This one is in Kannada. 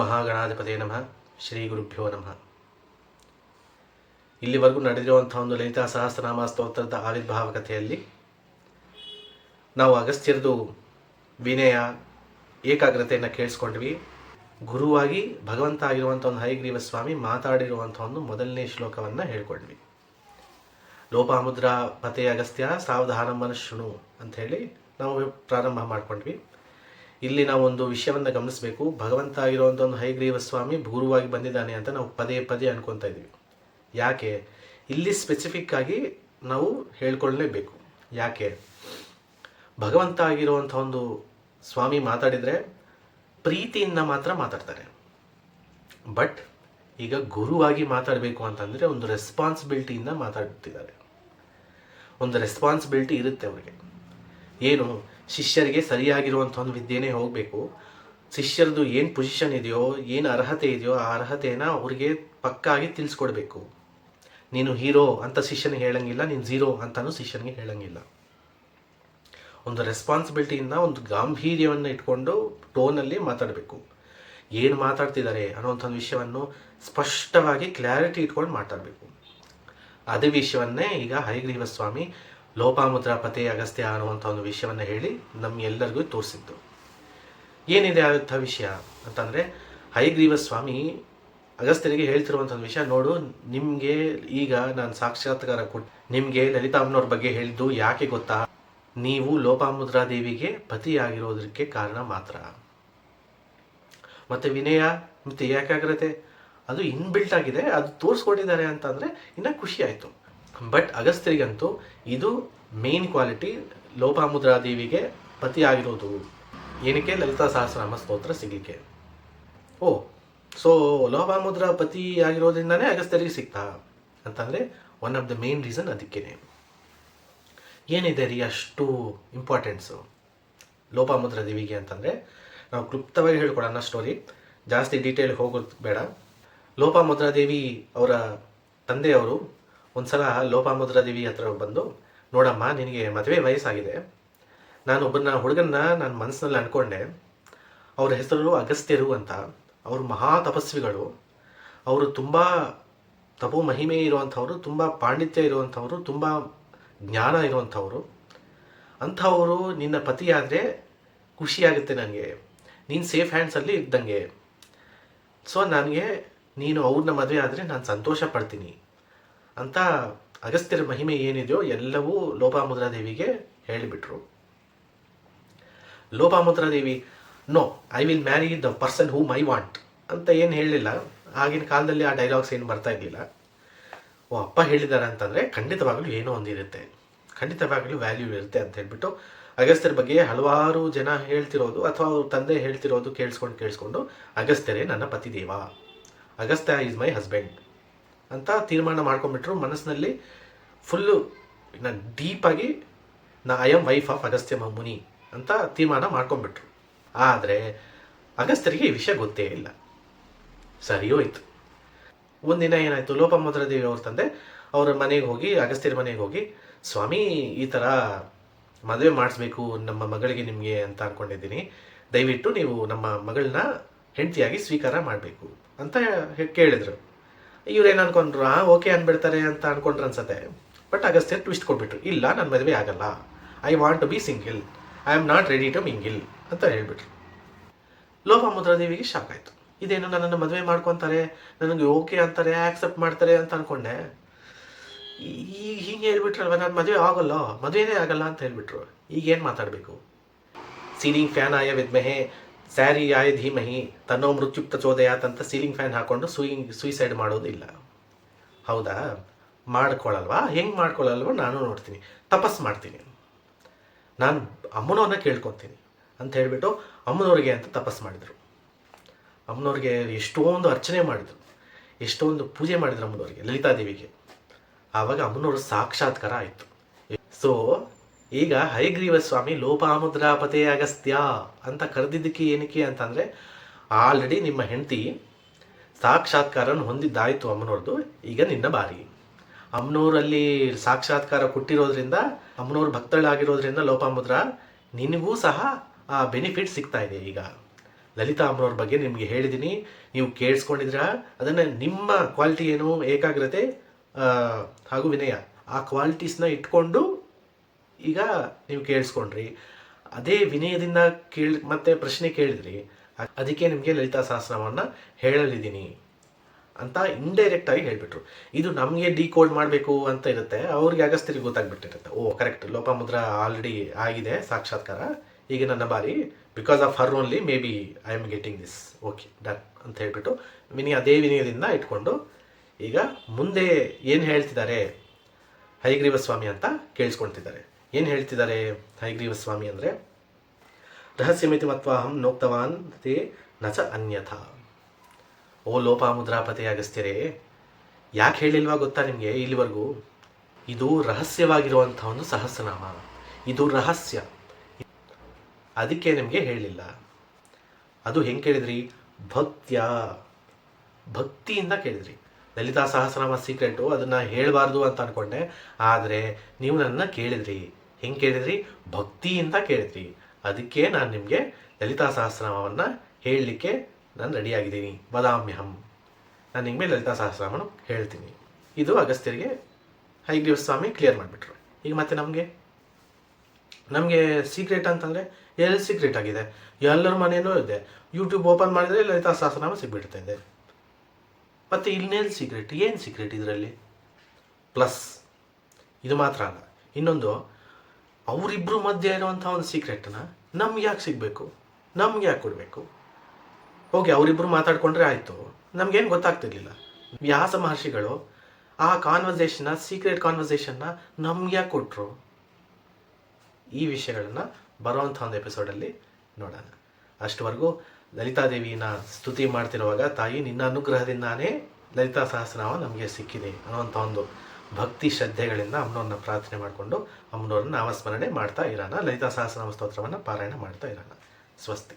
ಮಹಾಗಣಾಧಿಪತಿ ನಮಃ. ಶ್ರೀ ಗುರುಭ್ಯೋ ನಮಃ. ಇಲ್ಲಿವರೆಗೂ ನಡೆದಿರುವಂಥ ಒಂದು ಲಲಿತಾ ಸಹಸ್ರನಾಮ ಸ್ತೋತ್ರದ ಆವಿರ್ಭಾವ ಕಥೆಯಲ್ಲಿ ನಾವು ಅಗಸ್ತ್ಯರದು ವಿನಯ, ಏಕಾಗ್ರತೆಯನ್ನು ಕೇಳಿಸ್ಕೊಂಡ್ವಿ. ಗುರುವಾಗಿ ಭಗವಂತ ಆಗಿರುವಂಥ ಒಂದು ಹೈಗ್ರೀವ ಸ್ವಾಮಿ ಮಾತಾಡಿರುವಂಥ ಒಂದು ಮೊದಲನೇ ಶ್ಲೋಕವನ್ನು ಹೇಳ್ಕೊಂಡ್ವಿ. ಲೋಪಾಮುದ್ರ ಪತೆ ಅಗಸ್ತ್ಯ, ಸಾವಧಾನ ಶೃಣು ಅಂತ ಹೇಳಿ ನಾವು ಪ್ರಾರಂಭ ಮಾಡ್ಕೊಂಡ್ವಿ. ಇಲ್ಲಿ ನಾವು ಒಂದು ವಿಷಯವನ್ನು ಗಮನಿಸಬೇಕು. ಭಗವಂತ ಆಗಿರುವಂಥ ಒಂದು ಹೈಗ್ರೀವ ಸ್ವಾಮಿ ಗುರುವಾಗಿ ಬಂದಿದ್ದಾನೆ ಅಂತ ನಾವು ಪದೇ ಪದೇ ಅನ್ಕೊತಾ ಇದ್ದೀವಿ. ಯಾಕೆ? ಇಲ್ಲಿ ಸ್ಪೆಸಿಫಿಕ್ ಆಗಿ ನಾವು ಹೇಳ್ಕೊಳ್ಳೇಬೇಕು ಯಾಕೆ? ಭಗವಂತ ಆಗಿರುವಂಥ ಒಂದು ಸ್ವಾಮಿ ಮಾತಾಡಿದರೆ ಪ್ರೀತಿಯಿಂದ ಮಾತ್ರ ಮಾತಾಡ್ತಾರೆ. ಬಟ್ ಈಗ ಗುರುವಾಗಿ ಮಾತಾಡಬೇಕು ಅಂತಂದರೆ ಒಂದು ರೆಸ್ಪಾನ್ಸಿಬಿಲಿಟಿಯಿಂದ ಮಾತಾಡ್ತಿದ್ದಾರೆ. ಒಂದು ರೆಸ್ಪಾನ್ಸಿಬಿಲಿಟಿ ಇರುತ್ತೆ ಅವರಿಗೆ. ಏನು? ಶಿಷ್ಯರಿಗೆ ಸರಿಯಾಗಿರುವಂಥ ಒಂದು ವಿದ್ಯೆನೇ ಹೋಗಬೇಕು. ಶಿಷ್ಯರದು ಏನು ಪೊಸಿಷನ್ ಇದೆಯೋ, ಏನು ಅರ್ಹತೆ ಇದೆಯೋ, ಆ ಅರ್ಹತೆನ ಅವ್ರಿಗೆ ಪಕ್ಕಾಗಿ ತಿಳಿಸ್ಕೊಡ್ಬೇಕು. ನೀನು ಹೀರೋ ಅಂತ ಶಿಷ್ಯನಿಗೆ ಹೇಳಂಗಿಲ್ಲ, ನೀನು ಝೀರೋ ಅಂತಲೂ ಶಿಷ್ಯನಿಗೆ ಹೇಳಂಗಿಲ್ಲ. ಒಂದು ರೆಸ್ಪಾನ್ಸಿಬಿಲಿಟಿಯಿಂದ ಒಂದು ಗಾಂಭೀರ್ಯವನ್ನು ಇಟ್ಕೊಂಡು ಟೋನಲ್ಲಿ ಮಾತಾಡಬೇಕು. ಏನು ಮಾತಾಡ್ತಿದ್ದಾರೆ ಅನ್ನೋಂಥ ಒಂದು ವಿಷಯವನ್ನು ಸ್ಪಷ್ಟವಾಗಿ ಕ್ಲಾರಿಟಿ ಇಟ್ಕೊಂಡು ಮಾತಾಡಬೇಕು. ಅದೇ ವಿಷಯವನ್ನೇ ಈಗ ಹರಿಗ್ರೀವ ಸ್ವಾಮಿ ಲೋಪಾಮುದ್ರಾ ಪತೆ ಅಗಸ್ತ್ಯ ಅನ್ನುವಂಥ ಒಂದು ವಿಷಯವನ್ನು ಹೇಳಿ ನಮ್ಮ ಎಲ್ಲರಿಗೂ ತೋರಿಸಿದ್ದು. ಏನಿದೆ ಆದಂಥ ವಿಷಯ ಅಂತಂದರೆ ಹೈಗ್ರೀವ ಸ್ವಾಮಿ ಅಗಸ್ತ್ಯರಿಗೆ ಹೇಳ್ತಿರುವಂಥ ಒಂದು ವಿಷಯ ನೋಡು, ನಿಮಗೆ ಈಗ ನಾನು ಸಾಕ್ಷಾತ್ಕಾರ ಕೊಟ್ಟು ನಿಮಗೆ ಲಲಿತಾಂಬ್ನವ್ರ ಬಗ್ಗೆ ಹೇಳಿದ್ದು ಯಾಕೆ ಗೊತ್ತಾ? ನೀವು ಲೋಪಾಮುದ್ರಾ ದೇವಿಗೆ ಪತಿಯಾಗಿರೋದಕ್ಕೆ ಕಾರಣ ಮಾತ್ರ. ಮತ್ತು ವಿನಯ, ಮತ್ತು ಏಕಾಗ್ರತೆ, ಅದು ಇನ್ಬಿಲ್ಟ್ ಆಗಿದೆ, ಅದು ತೋರಿಸ್ಕೊಟ್ಟಿದ್ದಾರೆ ಅಂತಂದರೆ ಇನ್ನೂ ಖುಷಿ ಆಯಿತು. ಬಟ್ ಅಗಸ್ತ್ಯರಿಗಂತೂ ಇದು ಮೇನ್ ಕ್ವಾಲಿಟಿ ಲೋಪಾಮುದ್ರಾದೇವಿಗೆ ಪತಿ ಆಗಿರೋದು ಏನಕ್ಕೆ? ಲಲಿತಾ ಸಹಸ್ರನಾಮ ಸ್ತೋತ್ರ ಸಿಗಲಿಕ್ಕೆ. ಓ ಸೊ ಲೋಪಾಮುದ್ರ ಪತಿ ಆಗಿರೋದ್ರಿಂದನೇ ಅಗಸ್ತ್ಯರಿಗೆ ಸಿಗ್ತಾ? ಅಂತಂದರೆ one of the main reason ಅದಕ್ಕೇನೆ. ಏನಿದೆ ರೀ ಅಷ್ಟು ಇಂಪಾರ್ಟೆನ್ಸು ಲೋಪಾಮುದ್ರಾ ದೇವಿಗೆ ಅಂತಂದರೆ ನಾವು ಕ್ಲುಪ್ತವಾಗಿ ಹೇಳ್ಕೊಡೋಣ ಸ್ಟೋರಿ ಜಾಸ್ತಿ ಡೀಟೇಲ್ ಹೋಗೋದು ಬೇಡ. ಲೋಪಾಮುದ್ರಾ ದೇವಿ ಅವರ ತಂದೆಯವರು ಒಂದ್ಸಲ ಲೋಪಾಮುದ್ರಾ ದೇವಿ ಹತ್ರ ಬಂದು, ನೋಡಮ್ಮ, ನಿನಗೆ ಮದುವೆ ವಯಸ್ಸಾಗಿದೆ. ನಾನು ಒಬ್ಬನ ಹುಡುಗನ್ನ ನಾನು ಮನಸ್ಸಿನಲ್ಲಿ ಅಂದ್ಕೊಂಡೆ ಅವ್ರ ಹೆಸರು ಅಗಸ್ತ್ಯರು ಅಂತ. ಅವರು ಮಹಾ ತಪಸ್ವಿಗಳು. ಅವರು ತುಂಬ ತಪೋ ಮಹಿಮೆ ಇರುವಂಥವ್ರು, ತುಂಬ ಪಾಂಡಿತ್ಯ ಇರುವಂಥವ್ರು, ತುಂಬ ಜ್ಞಾನ ಇರುವಂಥವ್ರು. ಅಂಥವರು ನಿನ್ನ ಪತಿಯಾದರೆ ಖುಷಿಯಾಗುತ್ತೆ ನನಗೆ ನೀನು ಸೇಫ್ ಹ್ಯಾಂಡ್ಸಲ್ಲಿ ಇದ್ದಂಗೆ. ಸೊ, ನನಗೆ ನೀನು ಅವ್ರನ್ನ ಮದುವೆ ಆದರೆ ನಾನು ಸಂತೋಷ ಪಡ್ತೀನಿ. ಅಂತ ಅಗಸ್ತ್ಯರ ಮಹಿಮೆ ಏನಿದೆಯೋ ಎಲ್ಲವೂ ಲೋಪಾಮುದ್ರಾದೇವಿಗೆ ಹೇಳಿಬಿಟ್ರು. Lopamudradevi no I will marry the person who I want ಅಂತ ಏನು ಹೇಳಲಿಲ್ಲ ಆಗಿನ ಕಾಲದಲ್ಲಿ ಆ ಡೈಲಾಗ್ಸ್ ಏನು ಬರ್ತಾ ಇರಲಿಲ್ಲ. ಓ, ಅಪ್ಪ ಹೇಳಿದ್ದಾರೆ ಅಂತಂದರೆ ಖಂಡಿತವಾಗಲೂ ಏನೋ ಒಂದಿರುತ್ತೆ ಖಂಡಿತವಾಗಲೂ ವ್ಯಾಲ್ಯೂ ಇರುತ್ತೆ ಅಂತ ಹೇಳ್ಬಿಟ್ಟು ಅಗಸ್ತ್ಯರ ಬಗ್ಗೆ ಹಲವಾರು ಜನ ಹೇಳ್ತಿರೋದು ಅಥವಾ ಅವ್ರ ತಂದೆ ಹೇಳ್ತಿರೋದು ಕೇಳಿಸ್ಕೊಂಡು ಕೇಳಿಸ್ಕೊಂಡು, ಅಗಸ್ತ್ಯರೇ ನನ್ನ ಪತಿದೇವ. ಅಗಸ್ತ್ಯ ಈಸ್ ಮೈ ಹಸ್ಬೆಂಡ್ ಅಂತ ತೀರ್ಮಾನ ಮಾಡ್ಕೊಂಡ್ಬಿಟ್ರು. ಮನಸ್ಸಿನಲ್ಲಿ ಫುಲ್ಲು ನಾನು ಡೀಪಾಗಿ ನಾ I am wife of Agastya Muni ಅಂತ ತೀರ್ಮಾನ ಮಾಡ್ಕೊಂಡ್ಬಿಟ್ರು. ಆದರೆ ಅಗಸ್ತ್ಯರಿಗೆ ಈ ವಿಷಯ ಗೊತ್ತೇ ಇಲ್ಲ. ಸರಿ ಒಂದು ಒಂದಿನ ಏನಾಯಿತು? ಲೋಪಮುದ್ರ ದೇವಿ ಅವ್ರ ತಂದೆ ಅವರ ಮನೆಗೆ ಹೋಗಿ, ಅಗಸ್ತ್ಯರ ಮನೆಗೆ ಹೋಗಿ, ಸ್ವಾಮಿ, ಈ ಥರ ಮದುವೆ ಮಾಡಿಸ್ಬೇಕು ನಮ್ಮ ಮಗಳಿಗೆ ನಿಮಗೆ ಅಂತ ಅಂದ್ಕೊಂಡಿದ್ದೀನಿ ದಯವಿಟ್ಟು ನೀವು ನಮ್ಮ ಮಗಳನ್ನ ಹೆಂಡತಿಯಾಗಿ ಸ್ವೀಕಾರ ಮಾಡಬೇಕು. ಅಂತ ಕೇಳಿದ್ರು. ಇವ್ರೇನು ಅನ್ಕೊಂಡ್ರು ಓಕೆ ಅಂದ್ಬಿಡ್ತಾರೆ ಅಂತ ಅನ್ಕೊಂಡ್ರು ಅನ್ಸತ್ತೆ. ಬಟ್ ಅಗಸ್ತ್ಯ ಟ್ವಿಸ್ಟ್ ಕೊಟ್ಬಿಟ್ರು. ಇಲ್ಲ ನನ್ನ ಮದುವೆ ಆಗಲ್ಲ. I want to be single I am not ready to mingle ಅಂತ ಹೇಳ್ಬಿಟ್ರು. ಲೋಪಮುದ್ರಾ ದೇವಿಗೆ ಶಾಕ್ ಆಯಿತು. ಇದೇನು ನನ್ನನ್ನು ಮದುವೆ ಮಾಡ್ಕೊತಾರೆ? ನನಗೆ ಓಕೆ ಅಂತಾರೆ ಆಕ್ಸೆಪ್ಟ್ ಮಾಡ್ತಾರೆ ಅಂತ ಅನ್ಕೊಂಡೆ. ಈಗ ಹಿಂಗೆ ಹೇಳ್ಬಿಟ್ರಲ್ವ, ನಾನು ಮದುವೆ ಆಗೋಲ್ಲ, ಮದುವೆನೇ ಆಗಲ್ಲ ಅಂತ ಹೇಳ್ಬಿಟ್ರು. ಈಗ ಏನು ಮಾತಾಡಬೇಕು? ಸೀಲಿಂಗ್ ಫ್ಯಾನ್ ಆಯ ವಿದ್ಮಹೆ ಸ್ಯಾರಿ ಯಾಯ ಧೀಮಹಿ ತನ್ನೋ ಮೃತ್ಯುಕ್ತ ಚೋದಯಾತಂತ ಸೀಲಿಂಗ್ ಫ್ಯಾನ್ ಹಾಕೊಂಡು ಸೂಯಿಂಗ್, ಸೂಯಿಸೈಡ್ ಮಾಡೋದಿಲ್ಲ. ಹೌದಾ? ಮಾಡ್ಕೊಳ್ಳಲ್ವಾ ಹೆಂಗೆ ಮಾಡ್ಕೊಳ್ಳಲ್ವ ನಾನು ನೋಡ್ತೀನಿ. ತಪಸ್ ಮಾಡ್ತೀನಿ. ನಾನು ಅಮ್ಮನವ್ರನ್ನ ಕೇಳ್ಕೊತೀನಿ ಅಂತ ಹೇಳಿಬಿಟ್ಟು ಅಮ್ಮನವ್ರಿಗೆ ಅಂತ ತಪಸ್ ಮಾಡಿದರು. ಅಮ್ಮನವ್ರಿಗೆ ಎಷ್ಟೊಂದು ಅರ್ಚನೆ ಮಾಡಿದರು. ಎಷ್ಟೊಂದು ಪೂಜೆ ಮಾಡಿದ್ರು ಅಮ್ಮನವ್ರಿಗೆ ಲಲಿತಾದೇವಿಗೆ ಆವಾಗ ಅಮ್ಮನವ್ರ ಸಾಕ್ಷಾತ್ಕಾರ ಆಯಿತು. ಸೊ ಈಗ ಹೈಗ್ರೀವ ಸ್ವಾಮಿ ಲೋಪಾಮುದ್ರಾಪತೆ ಅಗಸ್ತ್ಯ ಅಂತ ಕರೆದಿದ್ದಕ್ಕೆ ಏನಕ್ಕೆ ಅಂತಂದರೆ, ಆಲ್ರೆಡಿ ನಿಮ್ಮ ಹೆಂಡತಿ ಸಾಕ್ಷಾತ್ಕಾರನ ಹೊಂದಿದ್ದಾಯಿತು ಅಮ್ಮನವ್ರದ್ದು, ಈಗ ನಿನ್ನ ಬಾರಿ. ಅಮ್ಮನವರಲ್ಲಿ ಸಾಕ್ಷಾತ್ಕಾರ ಕೊಟ್ಟಿರೋದ್ರಿಂದ, ಅಮ್ಮನವ್ರ ಭಕ್ತಳಾಗಿರೋದ್ರಿಂದ ಲೋಪಾಮುದ್ರ, ನಿನಗೂ ಸಹ ಆ ಬೆನಿಫಿಟ್ ಸಿಗ್ತಾ ಇದೆ ಈಗ. ಲಲಿತಾ ಅಮ್ಮನವ್ರ ಬಗ್ಗೆ ನಿಮಗೆ ಹೇಳಿದ್ದೀನಿ ನೀವು ಕೇಳಿಸ್ಕೊಂಡಿದ್ರ ಅದನ್ನು ನಿಮ್ಮ ಕ್ವಾಲಿಟಿ ಏನು, ಏಕಾಗ್ರತೆ ಹಾಗೂ ವಿನಯ, ಆ ಕ್ವಾಲಿಟೀಸ್ನ ಇಟ್ಕೊಂಡು ಈಗ ನೀವು ಕೇಳಿಸ್ಕೊಂಡ್ರಿ. ಅದೇ ವಿನಯದಿಂದ ಕೇಳಿ, ಮತ್ತೆ ಪ್ರಶ್ನೆ ಕೇಳಿದ್ರಿ. ಅದಕ್ಕೆ ನಿಮಗೆ ಲಲಿತಾ ಸಹಸ್ರವನ್ನು ಹೇಳಲಿದ್ದೀನಿ ಅಂತ ಇಂಡೈರೆಕ್ಟ್ ಆಗಿ ಹೇಳ್ಬಿಟ್ರು. ಇದು ನಮಗೆ ಡಿಕೋಡ್ ಮಾಡಬೇಕು ಅಂತ ಇರುತ್ತೆ, ಅವ್ರಿಗೆ ಅಗಸ್ತ್ಯರಿಗೆ ಗೊತ್ತಾಗ್ಬಿಟ್ಟಿರುತ್ತೆ. ಓ ಕರೆಕ್ಟ್ ಲೋಪಮುದ್ರ ಆಲ್ರೆಡಿ ಆಗಿದೆ, ಸಾಕ್ಷಾತ್ಕಾರ. ಈಗ ನನ್ನ ಬಾರಿ because of her only may be I am getting this okay done ಅಂತ ಹೇಳ್ಬಿಟ್ಟು ವಿನಯ, ಅದೇ ವಿನಯದಿಂದ ಇಟ್ಕೊಂಡು ಈಗ ಮುಂದೆ ಏನು ಹೇಳ್ತಿದ್ದಾರೆ? ಹೈಗ್ರೀವ ಸ್ವಾಮಿ ಅಂತ ಕೇಳಿಸ್ಕೊಳ್ತಿದ್ದಾರೆ. ಏನು ಹೇಳ್ತಿದ್ದಾರೆ ಹೈಗ್ರೀವ ಸ್ವಾಮಿ ಅಂದರೆ? ರಹಸ್ಯಮಿತಿ ಮತ್ವಾಹಂ ನೋಕ್ತವಾನ್ ತೇ ನಚ ಅನ್ಯಥಾ. ಓ ಲೋಪಾಮುದ್ರಾಪತಿ ಆಗಸ್ತಿರೇ ಯಾಕೆ ಹೇಳಿಲ್ವಾ ಗೊತ್ತಾ ನಿಮಗೆ ಇಲ್ಲಿವರೆಗೂ? ಇದು ರಹಸ್ಯವಾಗಿರುವಂಥ ಒಂದು ಸಹಸ್ರನಾಮ. ಇದು ರಹಸ್ಯ. ಅದಕ್ಕೆ ನಿಮಗೆ ಹೇಳಲಿಲ್ಲ ಅದು ಹೆಂಗೆ ಕೇಳಿದ್ರಿ? ಭಕ್ತ್ಯ. ಭಕ್ತಿಯಿಂದ ಕೇಳಿದ್ರಿ. ಲಲಿತಾ ಸಹಸ್ರನಾಮ ಸೀಕ್ರೆಟು ಅದನ್ನು ಹೇಳಬಾರ್ದು ಅಂತ ಅಂದ್ಕೊಂಡೆ ಆದರೆ ನೀವು ನನ್ನ ಕೇಳಿದ್ರಿ. ಹೆಂಗೆ ಕೇಳಿದ್ರಿ? ಭಕ್ತಿಯಿಂದ ಕೇಳಿದ್ರಿ. ಅದಕ್ಕೆ ನಾನು ನಿಮಗೆ ಲಲಿತಾ ಸಹಸ್ರನಾಮವನ್ನು ಹೇಳಲಿಕ್ಕೆ ನಾನು ರೆಡಿಯಾಗಿದ್ದೀನಿ ಬದಾಮ್ಯಹಂ ನಾನು ನಿಮಗೆ ಲಲಿತಾ ಸಹಸ್ರನಾಮನ ಹೇಳ್ತೀನಿ. ಇದು ಅಗಸ್ತ್ಯರಿಗೆ ಹೈಗ್ರೀವ ಸ್ವಾಮಿ ಕ್ಲಿಯರ್ ಮಾಡಿಬಿಟ್ರು. ಈಗ ಮತ್ತೆ ನಮಗೆ? ನಮಗೆ ಸೀಕ್ರೆಟ್ ಅಂತಂದರೆ ಎಲ್ಲಿ ಸೀಕ್ರೆಟ್ ಆಗಿದೆ? ಎಲ್ಲರ ಮನೆಯಲ್ಲೂ ಇದೆ. ಯೂಟ್ಯೂಬ್ ಓಪನ್ ಮಾಡಿದರೆ ಲಲಿತಾ ಸಹಸ್ರನಾಮ ಸಿಗ್ಬಿಡ್ತಾ ಇದೆ ಮತ್ತು ಇನ್ನೇನು ಸೀಕ್ರೆಟ್ ಏನು ಸೀಕ್ರೆಟ್ ಇದರಲ್ಲಿ? ಪ್ಲಸ್ ಇದು ಮಾತ್ರ ಅಲ್ಲ. ಇನ್ನೊಂದು ಅವರಿಬ್ಬರು ಮಧ್ಯೆ ಇರುವಂಥ ಒಂದು ಸೀಕ್ರೆಟ್ನ ನಮ್ಗೆ ಯಾಕೆ ಸಿಗಬೇಕು? ನಮ್ಗೆ ಯಾಕೆ ಕೊಡಬೇಕು? ಓಕೆ ಅವರಿಬ್ಬರು ಮಾತಾಡ್ಕೊಂಡ್ರೆ ಆಯಿತು. ನಮಗೇನು ಗೊತ್ತಾಗ್ತಿರ್ಲಿಲ್ಲ. ವ್ಯಾಸ ಮಹರ್ಷಿಗಳು ಆ ಕಾನ್ವರ್ಸೇಷನ್ನ ಸೀಕ್ರೆಟ್ ಕಾನ್ವರ್ಸೇಷನ್ನ ನಮ್ಗೆ ಯಾಕೆ ಕೊಟ್ಟರು ಈ ವಿಷಯಗಳನ್ನು ಬರುವಂಥ ಒಂದು ಎಪಿಸೋಡಲ್ಲಿ ನೋಡೋಣ. ಅಷ್ಟವರೆಗೂ ಲಲಿತಾದೇವಿನ ಸ್ತುತಿ ಮಾಡ್ತಿರುವಾಗ ತಾಯಿ ನಿನ್ನ ಅನುಗ್ರಹದಿಂದಾನೇ ಲಲಿತಾ ಸಹಸ್ರನಾಮ ನಮಗೆ ಸಿಕ್ಕಿದೆ ಅನ್ನೋವಂಥ ಒಂದು ಭಕ್ತಿ ಶ್ರದ್ಧೆಗಳಿಂದ ಅಮ್ಮನವ್ರನ್ನ ಪ್ರಾರ್ಥನೆ ಮಾಡಿಕೊಂಡು ಅಮ್ಮನವ್ರನ್ನ ನಾಮಸ್ಮರಣೆ ಮಾಡ್ತಾ ಇರೋಣ. ಲಲಿತಾ ಸಹಸ್ರನಾಮ ಸ್ತೋತ್ರವನ್ನು ಪಾರಾಯಣ ಮಾಡ್ತಾ ಇರೋಣ. ಸ್ವಸ್ತಿ.